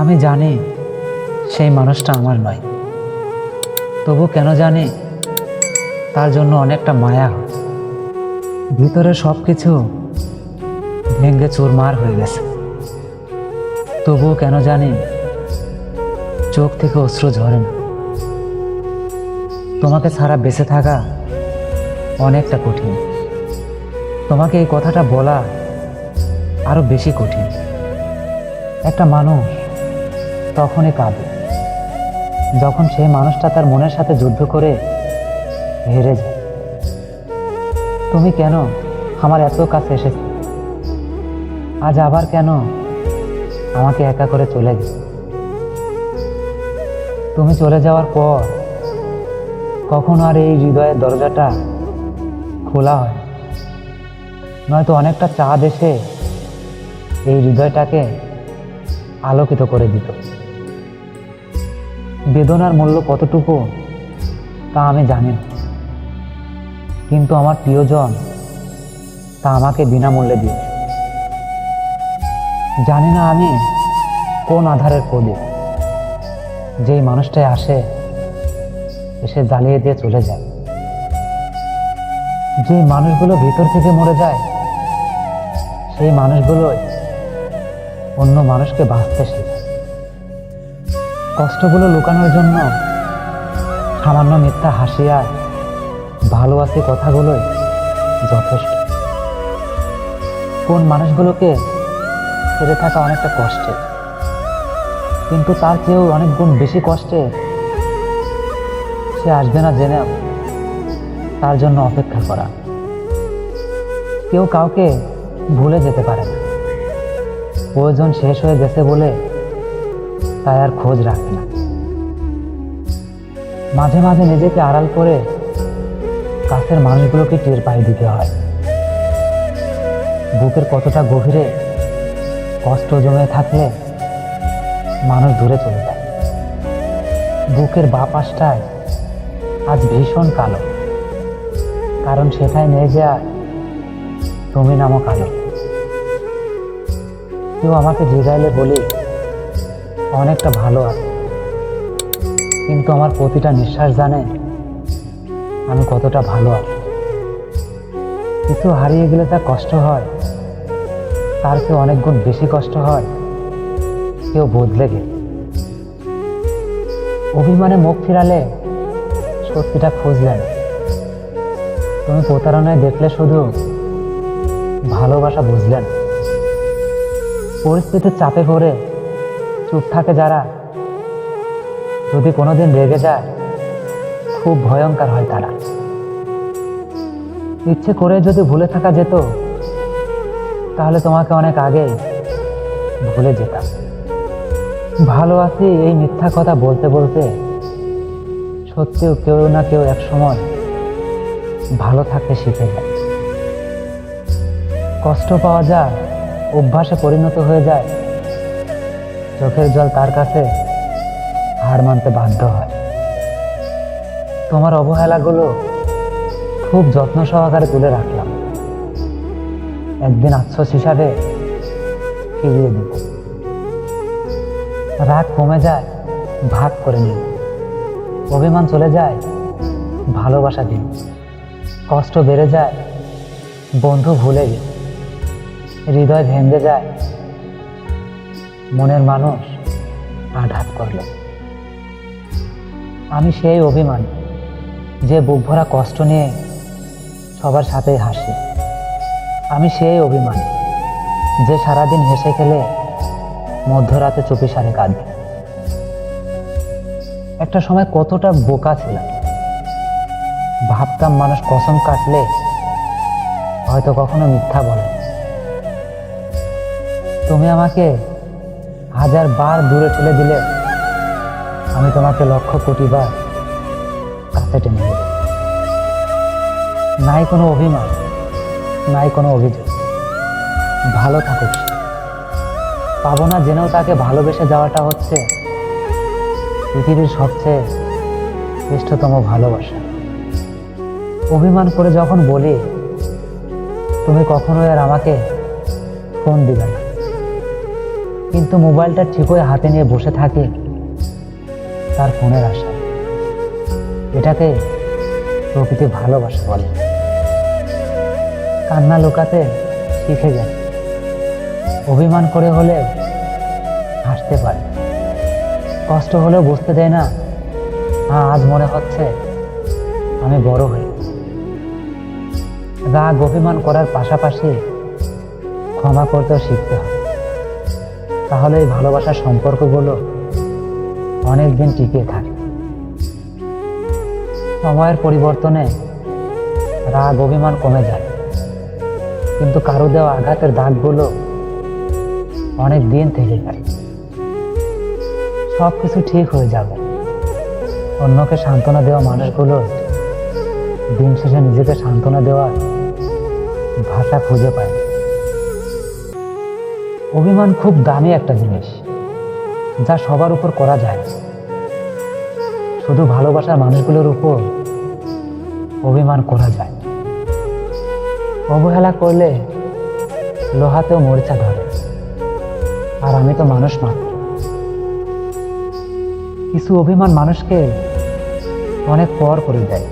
আমি জানি সেই মানুষটা আমার নয়। তবু কেন জানি তার জন্য অনেকটা মায়া ভিতরে সব কিছু ভেঙ্গে চুরমার হয়ে গেছে। তবুও কেন জানি চোখ থেকে অশ্রু ঝরে না। তোমাকে ছাড়া বেঁচে থাকা অনেকটা কঠিন। তোমাকে এই কথাটা বলা আরও বেশি কঠিন। একটা মানুষ তখনই কাঁদে। যখন সেই মানুষটা তার মনের সাথে যুদ্ধ করে হেরে যায়। তুমি কেন আমার এত কাছে এসেছ আজ আবার কেন আমাকে একা করে চলে গেছে তুমি চলে যাওয়ার পর কখনো আর এই হৃদয়ের দরজাটা খোলা হয়? নয়তো অনেকটা চাঁদ এসে এই হৃদয়টাকে আলোকিত করে দিত। বেদনার মূল্য কতটুকু, তা আমি জানি না। কিন্তু আমার প্রিয়জন তা আমাকে বিনামূল্যে দিয়েছে। জানি না আমি কোন আধারের প্রদীপ যেই মানুষটাই আসে, এসে জ্বালিয়ে দিয়ে চলে যায়। যে মানুষগুলো ভিতর থেকে মরে যায়, সেই মানুষগুলোই অন্য মানুষকে বাঁচতে শেখায় কষ্টগুলো লুকানোর জন্য সামান্য মিথ্যা হাসি আর ভালোবাসি কথাগুলোই যথেষ্ট। কোন মানুষগুলোকে ছেড়ে থাকা অনেকটা কষ্টের, কিন্তু তার চেয়েও অনেক গুণ বেশি কষ্টে সে আসবে না জেনেও তার জন্য অপেক্ষা করা। কেউ কাউকে ভুলে যেতে পারে না। প্রয়োজন শেষ হয়ে গেছে বলে তাই আর খোঁজ রাখে না। মাঝে মাঝে নিজেকে আড়াল করে কাছের মানুষগুলোকে টের পায়ে দিতে হয়। বুকের কতটা গভীরে কষ্ট জমে থাকলে মানুষ দূরে চলে যায়। বুকের বা পাশটায় আজ ভীষণ কালো। কারণ সেটাই নেই যে তুমি নামক আলো। কেউ আমাকে জিগাইলে বলি অনেকটা ভালো আছে। কিন্তু আমার প্রতিটা নিঃশ্বাস জানে আমি কতটা ভালো আছি। কিছু হারিয়ে গেলে তা কষ্ট হয়, তার চেয়ে অনেক গুণ বেশি কষ্ট হয়, কেউ বদলে গেলে। অভিমানে মুখ ফিরালে সত্যিটা খুঁজলেন তুমি প্রতারণায় দেখলে শুধু ভালোবাসা বুঝলেন পরিস্থিতির চাপে পড়ে চুপ থাকে যারা। যদি কোনোদিন রেগে যায়, খুব ভয়ঙ্কর হয় তারা। ইচ্ছে করে যদি ভুলে থাকা যেত, তাহলে তোমাকে অনেক আগে ভুলে যেতাম। ভালো আছি এই মিথ্যা কথা বলতে বলতে, সত্যিও কেউ না কেউ এক সময় ভালো থাকতে শিখে যায়। কষ্ট পাওয়া যায় অভ্যাসে পরিণত হয়ে যায় চোখের জল তার কাছে হার মানতে বাধ্য হয়। তোমার অবহেলাগুলো খুব যত্ন সহকারে তুলে রাখলাম। একদিন আশ্বাস হিসাবে ফিরিয়ে দিব। রাগ কমে যায়, ভাগ করে নিন অভিমান চলে যায়, ভালোবাসা দিন কষ্ট বেড়ে যায়, বন্ধু ভুলে গেল হৃদয় ভেঙে যায় মনের মানুষ আঘাত করল। আমি সেই অভিমান যে বুক ভরা কষ্ট নিয়ে সবার সাথেই হাসি। আমি সেই অভিমান যে সারাদিন হেসে খেলে মধ্যরাতে চুপি সারে কাঁদে। একটা সময় কতটা বোকা ছিলাম। ভাবতাম মানুষ কসম কাটলে হয়তো কখনো মিথ্যা বলে। তুমি আমাকে হাজার বার দূরে ঠেলে দিলে আমি তোমাকে লক্ষ কোটি বার কাছে টেনে নেব। নাই কোনো অভিমান, নাই কোনো অভিযোগ। ভালো থাকুক পাবো না জেনেও তাকে ভালোবেসে যাওয়াটা হচ্ছে পৃথিবীর সবচেয়ে শ্রেষ্ঠতম ভালোবাসা। অভিমান করে যখন বলি, তুমি কখনোই আর আমাকে ফোন দিবে না। কিন্তু মোবাইলটা ঠিক ঠিকই হাতে নিয়ে বসে থাকে তার ফোনের আশা এটাকে প্রকৃতি ভালোবাসা বলে। কান্না লোকাতে শিখে যায়। অভিমান করে হলে হাসতে পারে। কষ্ট হলেও বুঝতে দেয় না হ্যাঁ আজ মনে হচ্ছে আমি বড় হই রাগ, অভিমান করার পাশাপাশি ক্ষমা করতেও শিখতে হবে তাহলে এই ভালোবাসার সম্পর্কগুলো অনেক দিন টিকে থাকে। সময়ের পরিবর্তনে রাগ, অভিমান কমে যায়। কিন্তু কারও দেওয়া আঘাতের দাগগুলো অনেক দিন থেকে যায়। সব কিছু ঠিক হয়ে যাবে। অন্যকে সান্ত্বনা দেওয়া মানুষগুলো দিন শেষে নিজেকে সান্ত্বনা দেওয়ার ভাষা খুঁজে পায়। অভিমান খুব দামি একটা জিনিস, যা সবার উপর করা যায়। শুধু ভালোবাসার মানুষগুলোর উপর অভিমান করা যায়। অবহেলা করলে লোহাতেও মরিচা ধরে, আর আমি তো মানুষ মাত্র। কিছু অভিমান মানুষকে অনেক পর করে দেয়,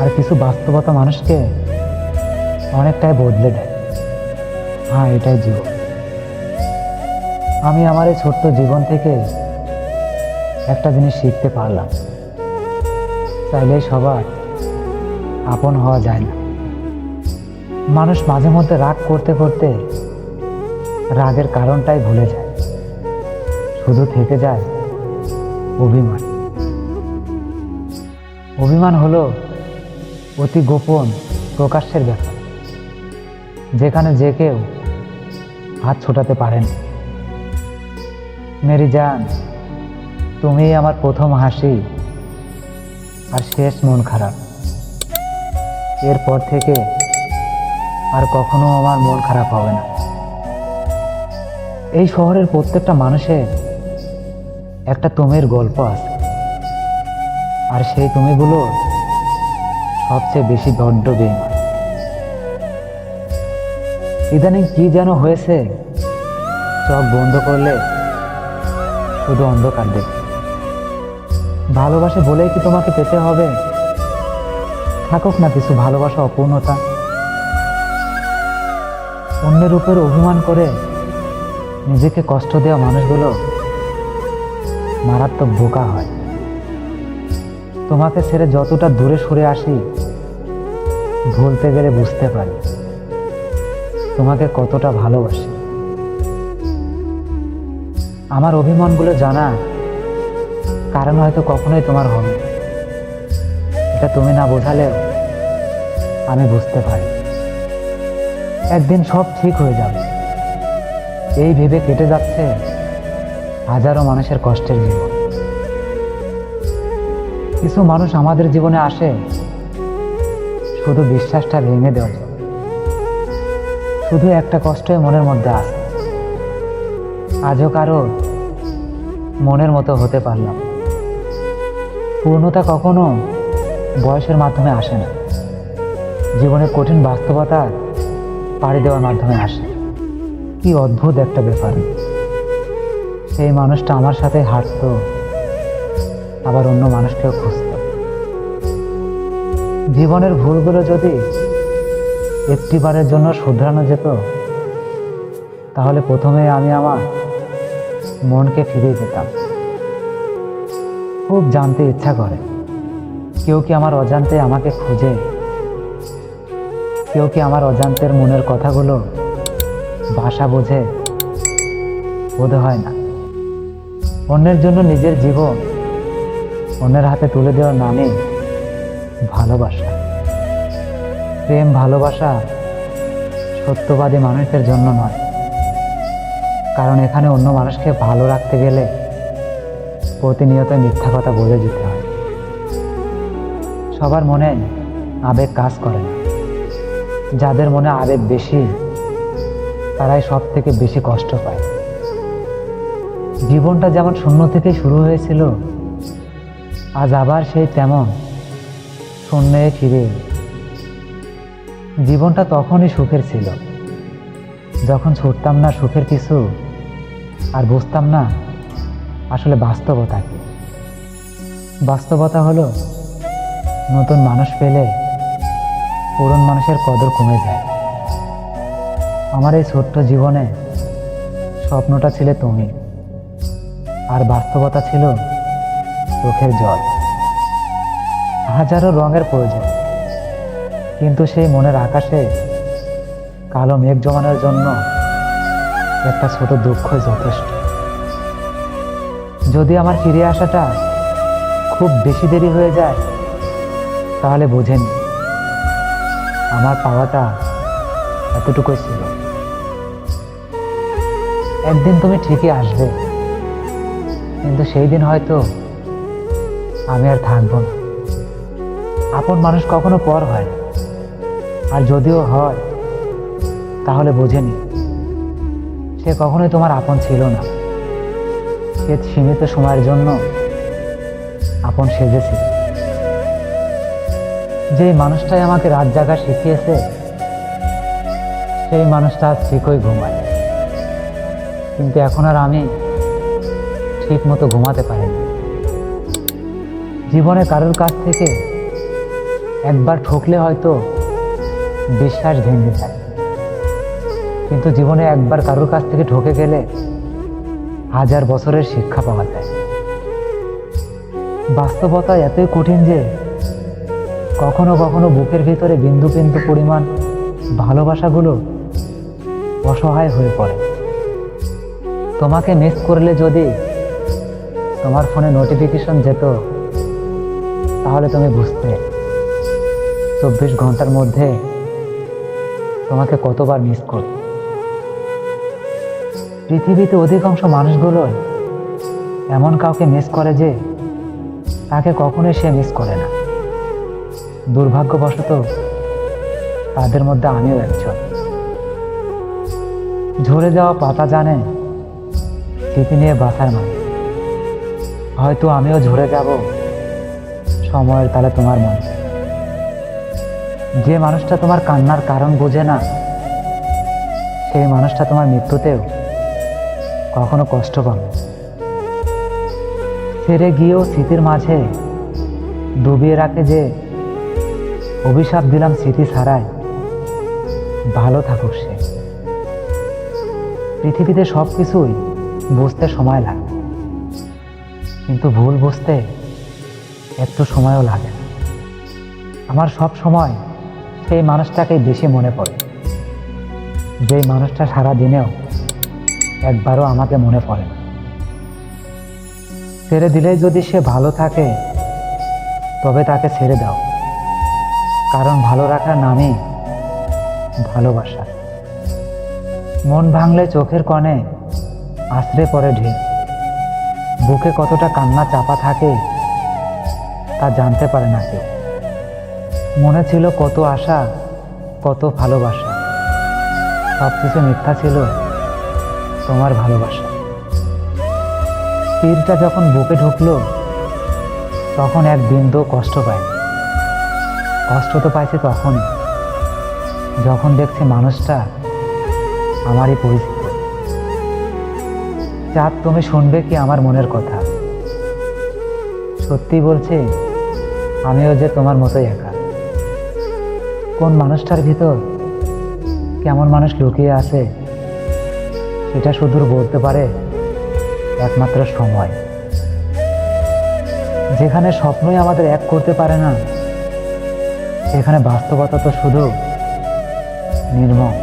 আর কিছু বাস্তবতা মানুষকে অনেকটাই বদলে দেয়। হ্যাঁ এটাই জীবন। আমি আমার এই ছোট্ট জীবন থেকে একটা জিনিস শিখতে পারলাম। চাইলেই সবার আপন হওয়া যায় না। মানুষ মাঝে মধ্যে রাগ করতে করতে রাগের কারণটাই ভুলে যায়। শুধু থেকে যায় অভিমান। অভিমান হলো অতি গোপন প্রকাশ্যের ব্যাপার, যেখানে যে কেউ হাত ছোটাতে পারেন। মেরি জান তুমি আমার প্রথম হাসি, আর শেষ মন খারাপ। এরপর থেকে আর কখনো আমার মন খারাপ হবে না। এই শহরের প্রত্যেকটা মানুষের একটা তুমির গল্প আছে, আর সেই তুমিগুলো সবচেয়ে বেশি বড্ড বেমান ইদানিং কি যেন হয়েছে, চোখ বন্ধ করলে শুধু অন্ধকার দেখে। ভালোবাসে বলেই কি তোমাকে পেতে হবে? থাকুক না কিছু ভালোবাসা, অপূর্ণতা। অন্যের উপর অভিমান করে নিজেকে কষ্ট দেওয়া মানুষগুলো মারাত্মক বোকা হয়। তোমাকে ছেড়ে যতটা দূরে সরে আসি, ভুলতে গেলে বুঝতে পারি। তোমাকে কতটা ভালোবাসি। আমার অভিমানগুলো জানা কারণ হয়তো কখনোই তোমার হবে এটা তুমি না বোঝালেও আমি বুঝতে পারি। একদিন সব ঠিক হয়ে যাবে। এই ভেবে কেটে যাচ্ছে হাজারো মানুষের কষ্টের জীবন। কিছু মানুষ আমাদের জীবনে আসে শুধু বিশ্বাসটা ভেঙে দেওয়ার জন্য। শুধু একটা কষ্টই মনের মধ্যে আসে। আজও কারও মনের মতো হতে পারলাম। পূর্ণতা কখনো বয়সের মাধ্যমে আসে না। জীবনের কঠিন বাস্তবতা পাড়ি দেওয়ার মাধ্যমে আসে। কি অদ্ভুত একটা ব্যাপার। সেই মানুষটা আমার সাথে হাঁটতো, আবার অন্য মানুষকেও খুঁজত। জীবনের ভুলগুলো যদি একটিবারের জন্য শুধরানো যেত, তাহলে প্রথমে আমি আমার মনকে ফিরিয়ে পেতাম খুব জানতে ইচ্ছা করে। কেউ কি আমার অজান্তে আমাকে খুঁজে? কেউ কি আমার অজান্তের মনের কথাগুলো ভাষা বোঝে? বোধ হয় না। অন্যের জন্য নিজের জীবন অন্যের হাতে তুলে দেওয়ার নামে ভালোবাসা। প্রেম ভালোবাসা সত্যবাদী মানুষের জন্য নয়। কারণ এখানে অন্য মানুষকে ভালো রাখতে গেলে প্রতিনিয়ত মিথ্যা কথা বলে যেতে হয়। সবার মনে আবেগ কাজ করে না। যাদের মনে আবেগ বেশি, তারাই সব থেকে বেশি কষ্ট পায়। জীবনটা যেমন শূন্য থেকে শুরু হয়েছিল, আজ আবার সেই তেমন শূন্যে ফিরে জীবনটা তখনই সুখের ছিল, যখন ছুটতাম না সুখের কিছু আর বুঝতাম না আসলে বাস্তবতা কি। বাস্তবতা হলো নতুন মানুষ পেলে পুরন মানুষের কদর কমে যায়। আমার এই ছোট্ট জীবনে স্বপ্নটা ছিলে তুমি, আর বাস্তবতা ছিল চোখের জল। হাজারো রঙের প্রয়োজন, কিন্তু সেই মনের আকাশে কালো মেঘ জমানোর জন্য একটা ছোট দুঃখ যথেষ্ট। যদি আমার ফিরে আসাটা খুব বেশি দেরি হয়ে যায়, তাহলে বোঝেন, আমার পাওয়াটা এতটুকুই ছিল। একদিন তুমি ঠিকই আসবে, কিন্তু সেই দিন হয়তো আমি আর থাকব না। আপন মানুষ কখনো পর হয়, আর যদিও হয়, তাহলে বোঝেনি সে কখনোই তোমার আপন ছিল না। সে সীমিত সময়ের জন্য আপন সেজেছিল যেই মানুষটাই আমাকে রাত জাগা শিখিয়েছে, সেই মানুষটা ঠিকই ঘুমায়। কিন্তু এখন আর আমি ঠিক মতো ঘুমাতে পারি না জীবনে কারোর কাছ থেকে একবার ঠকলে হয়তো বিশ্বাস ভেঙে যায়। কিন্তু জীবনে একবার কারোর কাছ থেকে ঠকে গেলে হাজার বছরের শিক্ষা পাওয়া যায়। বাস্তবতা এতই কঠিন যে কখনো কখনো বুকের ভিতরে বিন্দু বিন্দু পরিমাণ ভালোবাসাগুলো অসহায় হয়ে পড়ে। তোমাকে মিস করলে যদি তোমার ফোনে নোটিফিকেশন যেত, তাহলে তুমি বুঝতে চব্বিশ ঘণ্টার মধ্যে তোমাকে কতবার মিস করি পৃথিবীতে অধিকাংশ মানুষগুলোই এমন কাউকে মিস করে যে তাকে কখনোই সে মিস করে না। দুর্ভাগ্যবশত তাদের মধ্যে আমিও একজন। ঝরে যাওয়া পাতা জানে স্মৃতি নিয়ে বাঁচার মানে। হয়তো আমিও ঝরে যাব সময়ের তালে তোমার মনে। যে মানুষটা তোমার কান্নার কারণ বোঝে না, সেই মানুষটা তোমার মৃত্যুতেও কখনো কষ্ট পাবে। না। ছেড়ে গিয়েও স্মৃতির মাঝে ডুবিয়ে রাখে যে, অভিশাপ দিলাম স্মৃতি ছাড়াই। ভালো থাকুক সে। পৃথিবীতে সব কিছুই বুঝতে সময় লাগে। কিন্তু ভুল বুঝতে একটু সময়ও লাগে। আমার সব সময় সেই মানুষটাকেই বেশি মনে পড়ে। যেই মানুষটা সারা দিনেও একবারও আমাকে মনে পড়ে না। ছেড়ে দিলেই যদি সে ভালো থাকে, তবে তাকে ছেড়ে দাও। কারণ ভালো রাখার নামই ভালোবাসা। মন ভাঙলে চোখের কণে আশ্রে পড়ে ঢিল বুকে কতটা কান্না চাপা থাকে, তা জানতে পারে না কেউ। মনে ছিল কত আশা, কত ভালোবাসা। সব কিছু মিথ্যা ছিল। তোমার ভালোবাসা। তীরটা যখন বুকে ঢুকলো, তখন এক বিন্দু কষ্ট পায়নি। কষ্ট তো পাইছে তখনই, যখন দেখছি মানুষটা আমারই পরিচিত। চাঁদ তুমি শুনবে কি আমার মনের কথা। সত্যি বলছে, আমিও যে তোমার মতোই একা। কোন মানুষটার ভিতর কেমন মানুষ লুকিয়ে আছে সেটা শুধু বলতে পারে একমাত্র সময়। যেখানে স্বপ্নই আমাদের এক করতে পারে না, সেখানে বাস্তবতা তো শুধু নির্মম।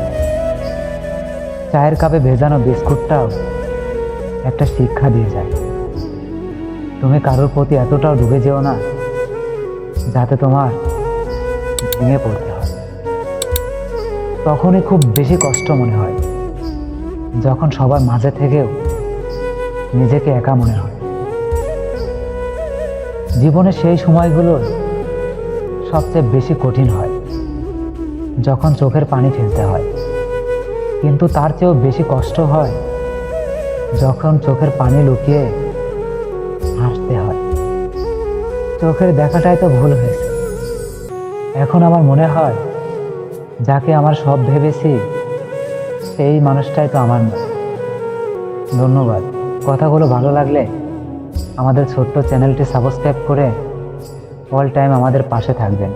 চায়ের কাপে ভেজানো বিস্কুটটাও একটা শিক্ষা দিয়ে যায়। তুমি কারোর প্রতি এতটাও ডুবে যেও না, যাতে তোমার ভেঙে পড়তে হয়। তখনই খুব বেশি কষ্ট মনে হয়। যখন সবার মাঝে থেকেও নিজেকে একা মনে হয়। জীবনে সেই সময়গুলো সবচেয়ে বেশি কঠিন হয়, যখন চোখের পানি ফেলতে হয়। কিন্তু তার চেয়েও বেশি কষ্ট হয় যখন চোখের পানি লুকিয়ে হাসতে হয়। চোখের দেখাটাই তো ভুল হয়েছে। এখন আমার মনে হয়, যাকে আমার সব ভেবেছি সেই মানুষটাই তো আমার নয় ধন্যবাদ। কথাগুলো ভালো লাগলে আমাদের ছোট্ট চ্যানেলটি সাবস্ক্রাইব করে অল টাইম আমাদের পাশে থাকবেন।